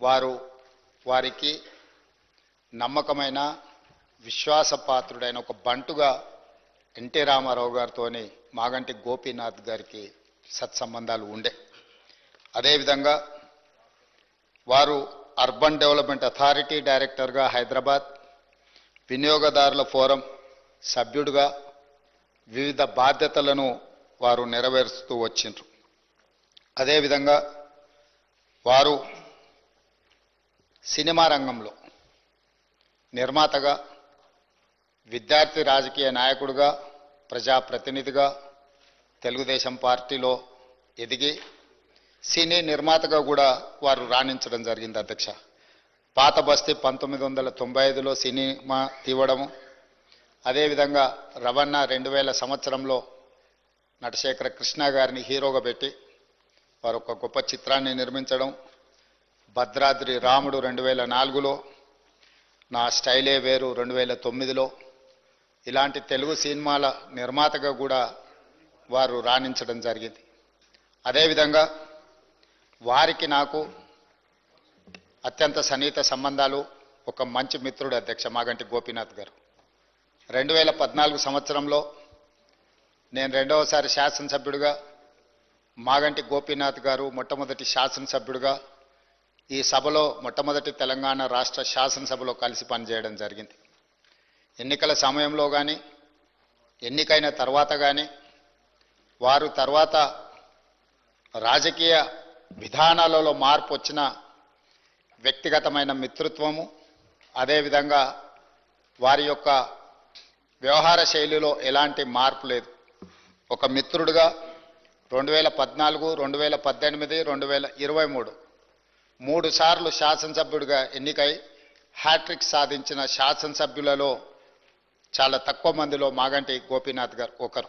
వారు వారికి నమ్మకమైన విశ్వాసపాత్రుడైన ఒక బంటుగా ఎన్టీ రామారావు గారితోని మాగంటి గోపీనాథ్ గారికి సత్సంబంధాలు ఉండే. అదేవిధంగా వారు అర్బన్ డెవలప్మెంట్ అథారిటీ డైరెక్టర్గా హైదరాబాద్ వినియోగదారుల ఫోరం సభ్యుడిగా వివిధ బాధ్యతలను వారు నెరవేరుస్తూ వచ్చిండ్రు. అదేవిధంగా వారు సినిమా రంగంలో నిర్మాతగా విద్యార్థి రాజకీయ నాయకుడిగా ప్రజాప్రతినిధిగా తెలుగుదేశం పార్టీలో ఎదిగి సినీ నిర్మాతగా కూడా వారు రాణించడం జరిగింది అధ్యక్ష. పాత బస్తీ పంతొమ్మిది వందల తొంభై ఐదులో సినిమా తీవడము అదేవిధంగా రవణ రెండు వేల సంవత్సరంలో నటశేఖర కృష్ణ గారిని హీరోగా పెట్టి వారు ఒక గొప్ప చిత్రాన్ని నిర్మించడం భద్రాద్రి రాముడు రెండు వేల నాలుగులో నా స్టైలే వేరు రెండు వేల తొమ్మిదిలో ఇలాంటి తెలుగు సినిమాల నిర్మాతగా కూడా వారు రాణించడం జరిగింది. అదేవిధంగా వారికి నాకు అత్యంత సన్నిహిత సంబంధాలు ఒక మంచి మిత్రుడు అధ్యక్ష మాగంటి గోపీనాథ్ గారు. రెండు వేల పద్నాలుగు సంవత్సరంలో నేను రెండవసారి శాసనసభ్యుడిగా మాగంటి గోపీనాథ్ గారు మొట్టమొదటి శాసనసభ్యుడిగా ఈ సభలో మొట్టమొదటి తెలంగాణ రాష్ట్ర శాసనసభలో కలిసి పనిచేయడం జరిగింది. ఎన్నికల సమయంలో కానీ ఎన్నికైన తర్వాత కానీ వారు తర్వాత రాజకీయ విధానాలలో మార్పు వచ్చిన వ్యక్తిగతమైన మిత్రత్వము అదేవిధంగా వారి యొక్క వ్యవహార శైలిలో ఎలాంటి మార్పు లేదు. ఒక మిత్రుడిగా రెండు వేల పద్నాలుగు రెండు వేల పద్దెనిమిది రెండు వేల ఇరవై మూడు మూడుసార్లు శాసనసభ్యుడిగా ఎన్నికై హ్యాట్రిక్ సాధించిన శాసనసభ్యులలో చాలా తక్కువ మందిలో మాగంటి గోపీనాథ్ గారు ఒకరు.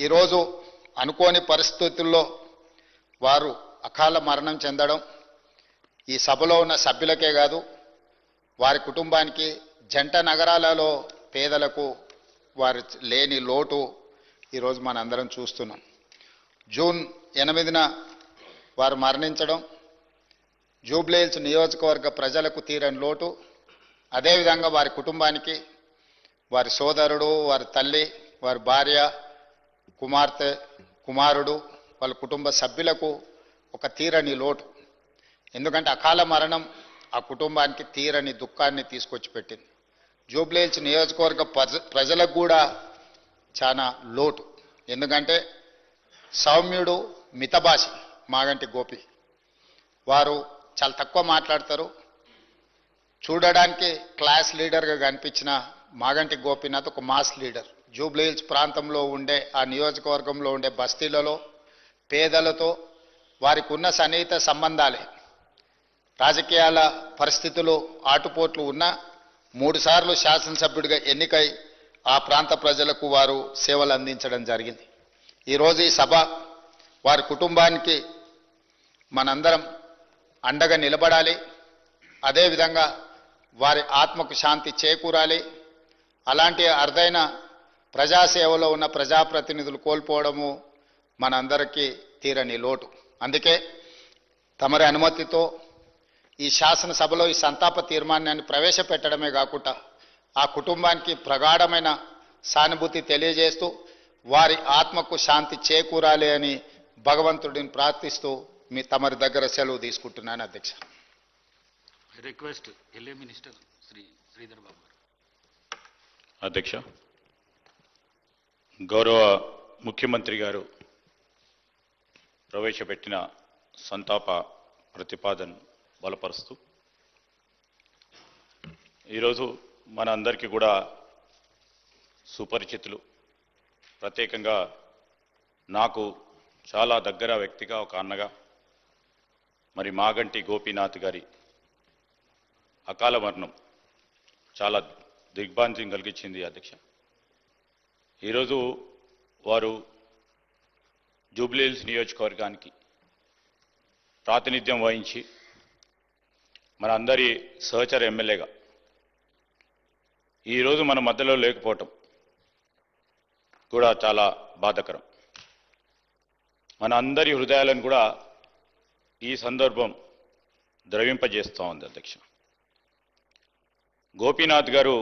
ఈరోజు అనుకోని పరిస్థితుల్లో వారు అకాల మరణం చెందడం ఈ సభలో ఉన్న సభ్యులకే కాదు వారి కుటుంబానికి జంట నగరాలలో పేదలకు వారి లేని లోటు ఈరోజు మనందరం చూస్తున్నాం. జూన్ ఎనిమిదిన వారు మరణించడం జూబ్లీహిల్స్ నియోజకవర్గ ప్రజలకు తీరని లోటు. అదేవిధంగా వారి కుటుంబానికి వారి సోదరుడు వారి తల్లి వారి భార్య కుమార్తె కుమారుడు వాళ్ళ కుటుంబ సభ్యులకు ఒక తీరని లోటు. ఎందుకంటే అకాల మరణం ఆ కుటుంబానికి తీరని దుఃఖాన్ని తీసుకొచ్చి పెట్టింది. జూబ్లీహిల్స్ నియోజకవర్గ ప్రజ- ప్రజలకు కూడా చాలా లోటు. ఎందుకంటే సౌమ్యుడు మితభాషి మాగంటి గోపి. వారు చాలా తక్కువ మాట్లాడతారు. చూడడానికి క్లాస్ లీడర్గా కనిపించిన మాగంటి గోపీనాథ్ ఒక మాస్ లీడర్. జూబ్లీహిల్స్ ప్రాంతంలో ఉండే ఆ నియోజకవర్గంలో ఉండే బస్తీలలో పేదలతో వారికి ఉన్న సన్నిహిత సంబంధాలే. రాజకీయాల పరిస్థితులు ఆటుపోట్లు ఉన్న మూడుసార్లు శాసనసభ్యుడిగా ఎన్నికై ఆ ప్రాంత ప్రజలకు వారు సేవలు అందించడం జరిగింది. ఈరోజు ఈ సభ వారి కుటుంబానికి మనందరం అండగా నిలబడాలి. అదేవిధంగా వారి ఆత్మకు శాంతి చేకూరాలి. అలాంటి అరుదైన ప్రజాసేవలో ఉన్న ప్రజాప్రతినిధులు కోల్పోవడము మనందరికీ తీరని లోటు. అందుకే తమరి అనుమతితో ఈ శాసనసభలో ఈ సంతాప తీర్మానాన్ని ప్రవేశపెట్టడమే కాకుండా ఆ కుటుంబానికి ప్రగాఢమైన సానుభూతి తెలియజేస్తూ వారి ఆత్మకు శాంతి చేకూరాలి అని భగవంతుడిని ప్రార్థిస్తూ మీ తమరి దగ్గర సెలవు తీసుకుంటున్నాను అధ్యక్ష. Request L A minister Shri Sridhar Babu అధ్యక్ష గౌరవ ముఖ్యమంత్రి గారు ప్రవేశపెట్టిన సంతాప ప్రతిపాదన బలపరుస్తూ ఈరోజు మన అందరికీ కూడా సుపరిచితులు. ప్రత్యేకంగా నాకు చాలా దగ్గర వ్యక్తిగా ఒక అన్నగా మరి మాగంటి గోపీనాథ్ గారి అకాల మరణం చాలా దిగ్భ్రాంతిని కలిగించింది అధ్యక్ష. ఈరోజు వారు జూబ్లీహిల్స్ నియోజకవర్గానికి ప్రాతినిధ్యం వహించి మన అందరి సహచర ఎమ్మెల్యేగా ఈరోజు మన మధ్యలో లేకపోవటం కూడా చాలా బాధకరం. మన అందరి హృదయాలను కూడా ఈ సందర్భం ద్రవింపజేస్తూ ఉంది అధ్యక్ష. గోపీనాథ్ గారు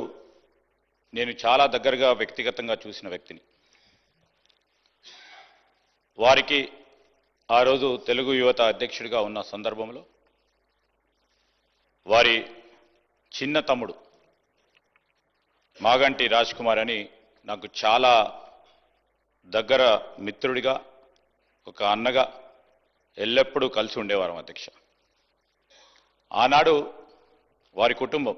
నేను చాలా దగ్గరగా వ్యక్తిగతంగా చూసిన వ్యక్తిని. వారికి ఆ రోజు తెలుగు యువత అధ్యక్షుడిగా ఉన్న సందర్భంలో వారి చిన్న తమ్ముడు మాగంటి రాజ్ కుమార్ అని నాకు చాలా దగ్గర మిత్రుడిగా ఒక అన్నగా ఎల్లప్పుడూ కలిసి ఉండేవారం అధ్యక్ష. ఆనాడు వారి కుటుంబం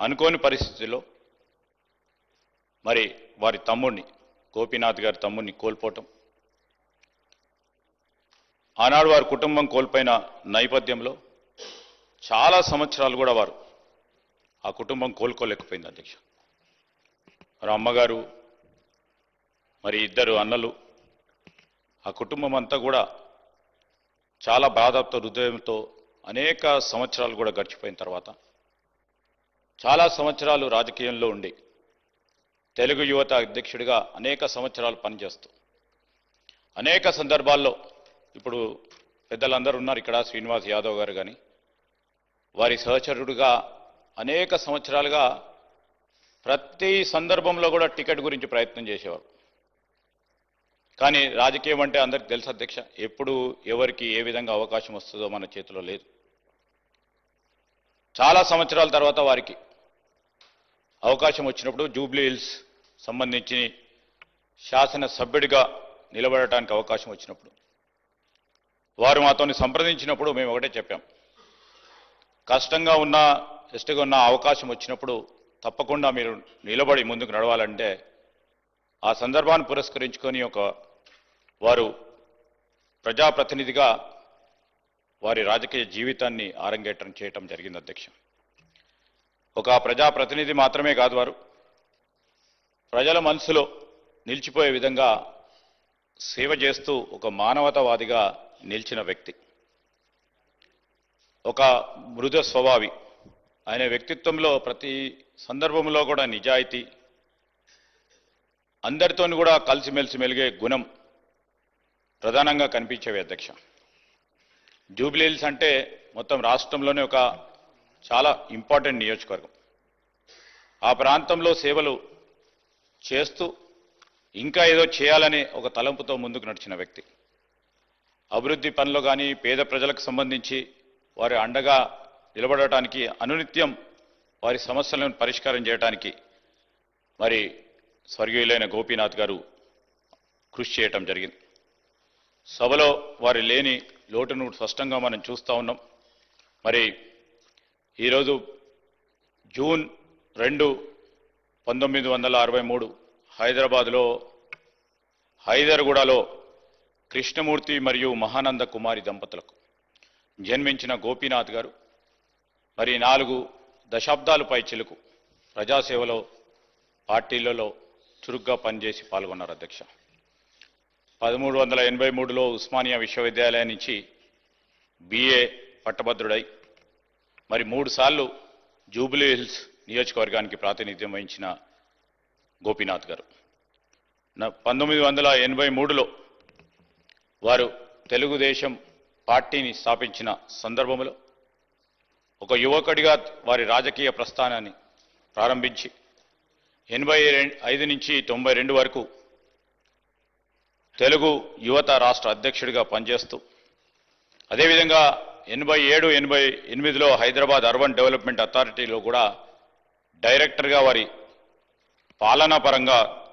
అనుకోని పరిస్థితిలో మరి వారి తమ్ముడిని గోపీనాథ్ గారి తమ్ముడిని కోల్పోవటం. ఆనాడు వారి కుటుంబం కోల్పోయిన నేపథ్యంలో చాలా సంవత్సరాలు కూడా వారు ఆ కుటుంబం కోలుకోలేకపోయింది అధ్యక్ష. మరి అమ్మగారు మరి ఇద్దరు అన్నలు ఆ కుటుంబం అంతా కూడా చాలా బాధతో హృదయంతో అనేక సంవత్సరాలు కూడా గడిచిపోయిన తర్వాత చాలా సంవత్సరాలు రాజకీయంలో ఉండి తెలుగు యువత అధ్యక్షుడిగా అనేక సంవత్సరాలు పనిచేస్తూ అనేక సందర్భాల్లో ఇప్పుడు పెద్దలందరూ ఉన్నారు ఇక్కడ శ్రీనివాస్ యాదవ్ గారు కానీ వారి సహచరుడుగా అనేక సంవత్సరాలుగా ప్రతి సందర్భంలో కూడా టికెట్ గురించి ప్రయత్నం చేసేవారు. కానీ రాజకీయం అంటే అందరికి తెలుసు అధ్యక్ష ఎప్పుడు ఎవరికి ఏ విధంగా అవకాశం వస్తుందో మన చేతిలో లేదు. చాలా సంవత్సరాల తర్వాత వారికి అవకాశం వచ్చినప్పుడు జూబ్లీ హిల్స్ సంబంధించి శాసన సభ్యుడిగా నిలబడటానికి అవకాశం వచ్చినప్పుడు వారు మాతోని సంప్రదించినప్పుడు మేము ఒకటే చెప్పాం. కష్టంగా ఉన్న ఇష్టగా ఉన్న అవకాశం వచ్చినప్పుడు తప్పకుండా మీరు నిలబడి ముందుకు నడవాలంటే ఆ సందర్భాన్ని పురస్కరించుకొని ఒక వారు ప్రజాప్రతినిధిగా వారి రాజకీయ జీవితాన్ని ఆరంగేట్రం చేయటం జరిగింది అధ్యక్ష. ఒక ప్రజాప్రతినిధి మాత్రమే కాదు వారు. ప్రజల మనసులో నిలిచిపోయే విధంగా సేవ చేస్తూ ఒక మానవతావాదిగా నిలిచిన వ్యక్తి. ఒక మృద స్వభావి. ఆయన వ్యక్తిత్వంలో ప్రతి సందర్భంలో కూడా నిజాయితీ. అందరితోని కూడా కలిసిమెలిసి మెలిగే గుణం. ప్రధానంగా కనిపించేవి అధ్యక్ష. జూబ్లీహిల్స్ అంటే మొత్తం రాష్ట్రంలోనే ఒక చాలా ఇంపార్టెంట్ నియోజకవర్గం. ఆ ప్రాంతంలో సేవలు చేస్తూ ఇంకా ఏదో చేయాలనే ఒక తలంపుతో ముందుకు నడిచిన వ్యక్తి. అభివృద్ధి పనులు కానీ పేద ప్రజలకు సంబంధించి వారి అండగా నిలబడటానికి అనునిత్యం వారి సమస్యలను పరిష్కారం చేయడానికి మరి స్వర్గీయులైన గోపీనాథ్ గారు కృషి చేయటం జరిగింది. సభలో వారి లేని లోటును స్పష్టంగా మనం చూస్తూ ఉన్నాం. మరి ఈరోజు జూన్ రెండు పంతొమ్మిది వందల అరవై మూడు హైదరాబాద్లో హైదర్గూడలో కృష్ణమూర్తి మరియు మహానంద కుమారి దంపతులకు జన్మించిన గోపీనాథ్ గారు మరి నాలుగు దశాబ్దాలు పై చిలుకు ప్రజాసేవలో పార్టీలలో చురుగ్గా పనిచేసి పాల్గొన్నారు అధ్యక్ష. పదమూడు వందల ఎనభై మూడులో ఉస్మానియా విశ్వవిద్యాలయం నుంచి బిఏ పట్టభద్రుడై మరి మూడుసార్లు జూబిలీ హిల్స్ నియోజకవర్గానికి ప్రాతినిధ్యం వహించిన గోపీనాథ్ గారు. పంతొమ్మిది వందల ఎనభై మూడులో వారు తెలుగుదేశం పార్టీని స్థాపించిన సందర్భంలో ఒక యువకుడిగా వారి రాజకీయ ప్రస్థానాన్ని ప్రారంభించి ఎనభై ఐదు నుంచి తొంభై రెండు వరకు తెలుగు యువత రాష్ట్ర అధ్యక్షుడిగా పనిచేస్తూ అదేవిధంగా ఎనభై ఏడు ఎనభై ఎనిమిదిలో హైదరాబాద్ అర్బన్ డెవలప్మెంట్ అథారిటీలో కూడా డైరెక్టర్గా వారి పాలనా పరంగా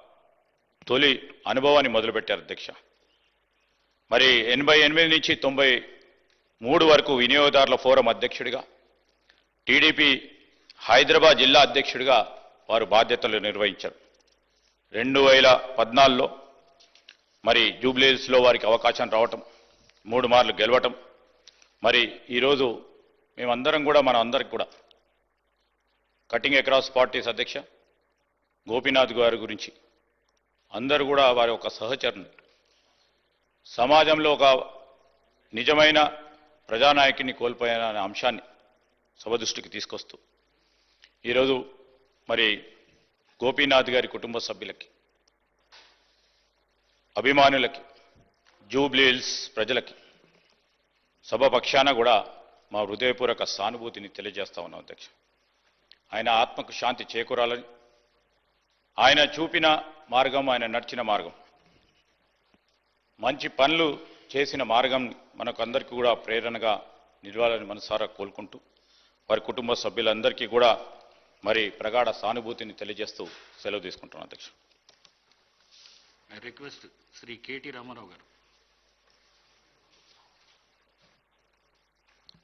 తొలి అనుభవాన్ని మొదలుపెట్టారు అధ్యక్ష. మరి ఎనభై ఎనిమిది నుంచి తొంభై మూడు వరకు వినియోగదారుల ఫోరం అధ్యక్షుడిగా టీడీపీ హైదరాబాద్ జిల్లా అధ్యక్షుడిగా వారు బాధ్యతలు నిర్వహించారు. రెండు వేల పద్నాలుగులో మరి జూబ్లీస్లో వారికి అవకాశం రావటం మూడు మార్లు గెలవటం. మరి ఈరోజు మేమందరం కూడా మన అందరికి కూడా కటింగ్ అక్రాస్ పార్టీస్ అధ్యక్ష గోపీనాథ్ గారి గురించి అందరూ కూడా వారి ఒక సహచరుని సమాజంలో ఒక నిజమైన ప్రజానాయకుని కోల్పోయిన అనే అంశాన్ని సభ దృష్టికి తీసుకొస్తూ ఈరోజు మరి గోపీనాథ్ గారి కుటుంబ సభ్యులకి అభిమానులకి జూబ్లీహిల్స్ ప్రజలకి సభ పక్షాన కూడా మా హృదయపూర్వక సానుభూతిని తెలియజేస్తా ఉన్నాం అధ్యక్ష. ఆయన ఆత్మకు శాంతి చేకూరాలని ఆయన చూపిన మార్గం ఆయన నడిచిన మార్గం మంచి పనులు చేసిన మార్గం మనకు అందరికీ కూడా ప్రేరణగా నిలవాలని మనసారా కోలుకుంటూ వారి కుటుంబ సభ్యులందరికీ కూడా మరి ప్రగాఢ సానుభూతిని తెలియజేస్తూ సెలవు తీసుకుంటున్నాను అధ్యక్షుడు I request Shri K T Rama Rao garu.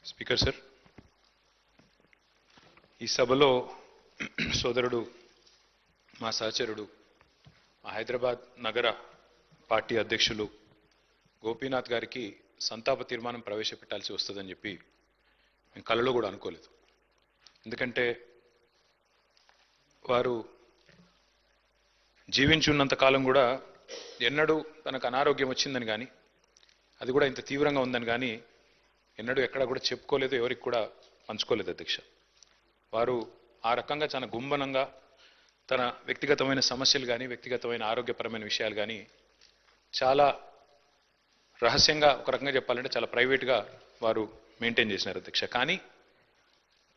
Speaker sir ఈ సభలో సోదరుడు మా సహచరుడు మా హైదరాబాద్ నగర పార్టీ అధ్యక్షులు గోపీనాథ్ గారికి సంతాప తీర్మానం ప్రవేశపెట్టాల్సి వస్తుందని చెప్పి మేము కలలో కూడా అనుకోలేదు. ఎందుకంటే వారు జీవించున్నంత కాలం కూడా ఎన్నడూ తనకు అనారోగ్యం వచ్చిందని కానీ అది కూడా ఇంత తీవ్రంగా ఉందని కానీ ఎన్నడూ ఎక్కడ కూడా చెప్పుకోలేదు ఎవరికి కూడా పంచుకోలేదు అధ్యక్ష. వారు ఆ రకంగా చాలా గుంబనంగా తన వ్యక్తిగతమైన సమస్యలు కానీ వ్యక్తిగతమైన ఆరోగ్యపరమైన విషయాలు కానీ చాలా రహస్యంగా ఒక రకంగా చెప్పాలంటే చాలా ప్రైవేట్గా వారు మెయింటైన్ చేసినారు అధ్యక్ష. కానీ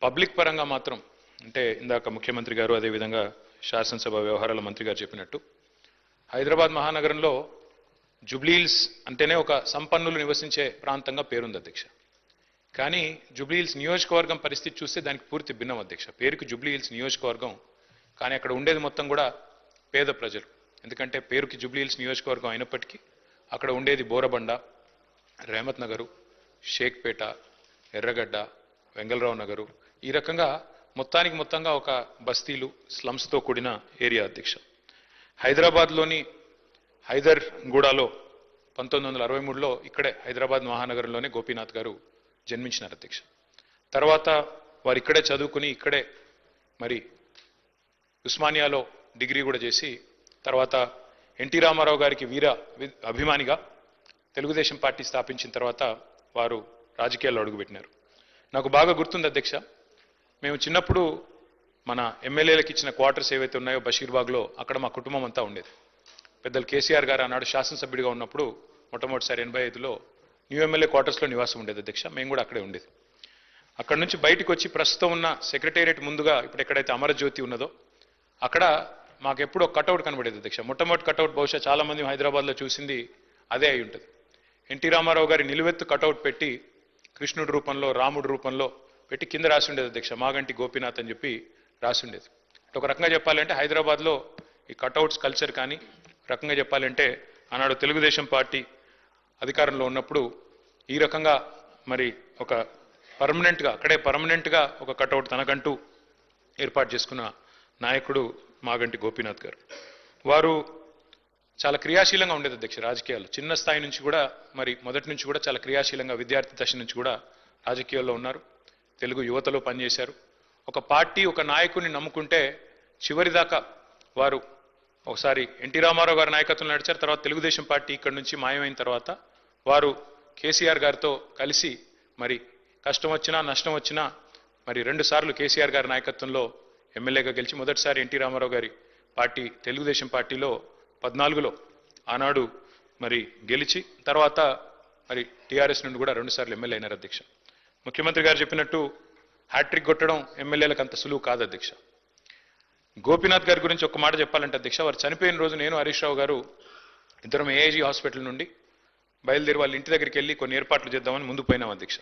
పబ్లిక్ పరంగా మాత్రం అంటే ఇందాక ముఖ్యమంత్రి గారు అదేవిధంగా శాసనసభ వ్యవహారాల మంత్రి గారు చెప్పినట్టు హైదరాబాద్ మహానగరంలో జుబ్లీల్స్ అంటేనే ఒక సంపన్నులు నివసించే ప్రాంతంగా పేరుంది అధ్యక్ష. కానీ జుబ్లీహిల్స్ నియోజకవర్గం పరిస్థితి చూస్తే దానికి పూర్తి భిన్నం అధ్యక్ష. పేరుకి జుబ్లీహిల్స్ నియోజకవర్గం కానీ అక్కడ ఉండేది మొత్తం కూడా పేద ప్రజలు. ఎందుకంటే పేరుకి జుబ్లీహిల్స్ నియోజకవర్గం అయినప్పటికీ అక్కడ ఉండేది బోరబండ రేమత్ నగరు షేక్పేట ఎర్రగడ్డ వెంగళరావు నగరు. ఈ రకంగా మొత్తానికి మొత్తంగా ఒక బస్తీలు స్లమ్స్తో కూడిన ఏరియా అధ్యక్ష. హైదరాబాద్లోని హైదర్ గూడాలో పంతొమ్మిది వందల అరవై మూడులో ఇక్కడే హైదరాబాద్ మహానగరంలోనే గోపీనాథ్ గారు జన్మించినారు అధ్యక్ష. తర్వాత వారు ఇక్కడే చదువుకుని ఇక్కడే మరి ఉస్మానియాలో డిగ్రీ కూడా చేసి తర్వాత ఎన్టీ రామారావు గారికి వీర అభిమానిగా తెలుగుదేశం పార్టీ స్థాపించిన తర్వాత వారు రాజకీయాల్లో అడుగుపెట్టినారు. నాకు బాగా గుర్తుంది అధ్యక్ష. మేము చిన్నప్పుడు మన ఎమ్మెల్యేలకు ఇచ్చిన క్వార్టర్స్ ఏవైతే ఉన్నాయో బషీర్బాగ్లో అక్కడ మా కుటుంబం అంతా ఉండేది. పెద్దలు కేసీఆర్ గారు ఆనాడు శాసనసభ్యుడిగా ఉన్నప్పుడు మొట్టమొదటిసారి ఎనభై ఐదులో న్యూ ఎమ్మెల్యే క్వార్టర్స్లో నివాసం ఉండేది అధ్యక్ష. మేము కూడా అక్కడే ఉండేది. అక్కడ నుంచి బయటకు వచ్చి ప్రస్తుతం ఉన్న సెక్రటేరియట్ ముందుగా ఇప్పుడు ఎక్కడైతే అమరజ్యోతి ఉన్నదో అక్కడ మాకు ఎప్పుడో కటౌట్ కనబడేది అధ్యక్ష. మొట్టమొదటి కటౌట్ బహుశా చాలామంది హైదరాబాద్లో చూసింది అదే అయి ఉంటుంది. ఎన్టీ రామారావు గారి నిలువెత్తు కటౌట్ పెట్టి కృష్ణుడి రూపంలో రాముడి రూపంలో పెట్టి కింద రాసి ఉండేది అధ్యక్ష. మాగంటి గోపీనాథ్ అని చెప్పి రాసిండేది. అంటే ఒక రకంగా చెప్పాలంటే హైదరాబాద్లో ఈ కటౌట్స్ కల్చర్ కానీ రకంగా చెప్పాలంటే ఆనాడు తెలుగుదేశం పార్టీ అధికారంలో ఉన్నప్పుడు ఈ రకంగా మరి ఒక పర్మనెంట్గా అక్కడే పర్మనెంట్గా ఒక కటౌట్ తనకంటూ ఏర్పాటు చేసుకున్న నాయకుడు మాగంటి గోపీనాథ్ గారు. వారు చాలా క్రియాశీలంగా ఉండేది అధ్యక్ష రాజకీయాలు చిన్న స్థాయి నుంచి కూడా మరి మొదటి నుంచి కూడా చాలా క్రియాశీలంగా విద్యార్థి దశ నుంచి కూడా రాజకీయాల్లో ఉన్నారు. తెలుగు యువతలో పనిచేశారు. ఒక పార్టీ ఒక నాయకుడిని నమ్ముకుంటే చివరిదాకా వారు ఒకసారి ఎన్టీ రామారావు గారి నాయకత్వంలో నడిచారు తర్వాత తెలుగుదేశం పార్టీ ఇక్కడి నుంచి మాయమైన తర్వాత వారు కేసీఆర్ గారితో కలిసి మరి కష్టం వచ్చినా నష్టం వచ్చినా మరి రెండు సార్లు కేసీఆర్ గారి నాయకత్వంలో ఎమ్మెల్యేగా గెలిచి మొదటిసారి ఎన్టీ రామారావు గారి పార్టీ తెలుగుదేశం పార్టీలో పద్నాలుగులో ఆనాడు మరి గెలిచి తర్వాత మరి టీఆర్ఎస్ నుండి కూడా రెండుసార్లు ఎమ్మెల్యే అయినారు అధ్యక్ష. ముఖ్యమంత్రి గారు చెప్పినట్టు హ్యాట్రిక్ కొట్టడం ఎమ్మెల్యేలకు అంత సులువు కాదు అధ్యక్ష. గోపీనాథ్ గారి గురించి ఒక మాట చెప్పాలంటే అధ్యక్ష వారు చనిపోయిన రోజు నేను హరీష్ రావు గారు ఇద్దరం ఏఐజీ హాస్పిటల్ నుండి బయలుదేరి వాళ్ళ ఇంటి దగ్గరికి వెళ్ళి కొన్ని ఏర్పాట్లు చేద్దామని ముందు పోయినాం అధ్యక్ష.